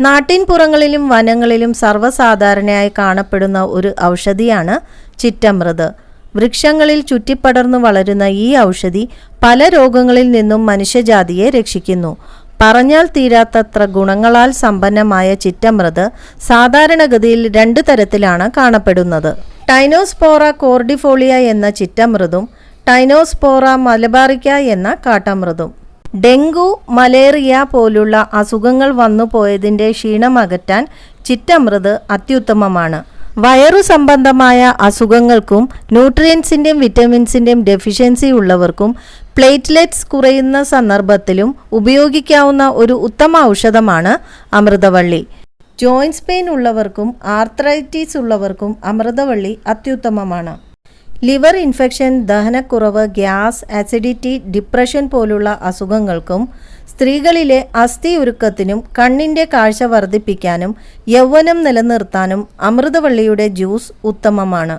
നാട്ടിൻപുറങ്ങളിലും വനങ്ങളിലും സർവസാധാരണയായി കാണപ്പെടുന്ന ഒരു ഔഷധിയാണ് ചിറ്റമൃത്. വൃക്ഷങ്ങളിൽ ചുറ്റിപ്പടർന്നു വളരുന്ന ഈ ഔഷധി പല രോഗങ്ങളിൽ നിന്നും മനുഷ്യജാതിയെ രക്ഷിക്കുന്നു. പറഞ്ഞാൽ തീരാത്തത്ര ഗുണങ്ങളാൽ സമ്പന്നമായ ചിറ്റമൃത് സാധാരണഗതിയിൽ രണ്ട് തരത്തിലാണ് കാണപ്പെടുന്നത്. ടൈനോസ്പോറ കോർഡിഫോളിയ എന്ന ചിറ്റമൃതും ടൈനോസ്പോറ മലബാറിക്ക എന്ന കാട്ടമൃതും. ഡെങ്കു മലേറിയ പോലുള്ള അസുഖങ്ങൾ വന്നു പോയതിന്റെ ക്ഷീണമകറ്റാൻ ചിറ്റമൃത് അത്യുത്തമമാണ്. വയറു സംബന്ധമായ അസുഖങ്ങൾക്കും ന്യൂട്രിയൻസിന്റെയും വിറ്റമിൻസിന്റെയും ഡെഫിഷ്യൻസി ഉള്ളവർക്കും പ്ലേറ്റ്ലെറ്റ്സ് കുറയുന്ന സന്ദർഭത്തിലും ഉപയോഗിക്കാവുന്ന ഒരു ഉത്തമ ഔഷധമാണ് അമൃതവള്ളി. ജോയിൻസ് പെയിൻ ഉള്ളവർക്കും ആർത്രൈറ്റിസ് ഉള്ളവർക്കും അമൃതവള്ളി അത്യുത്തമമാണ്. ലിവർ ഇൻഫെക്ഷൻ ദഹനക്കുറവ് ഗ്യാസ് ആസിഡിറ്റി ഡിപ്രഷൻ പോലുള്ള അസുഖങ്ങൾക്കും സ്ത്രീകളിലെ അസ്ഥി ഉരുക്കത്തിനും കണ്ണിന്റെ കാഴ്ച വർദ്ധിപ്പിക്കാനും യൗവനം നിലനിർത്താനും അമൃതവള്ളിയുടെ ജ്യൂസ് ഉത്തമമാണ്.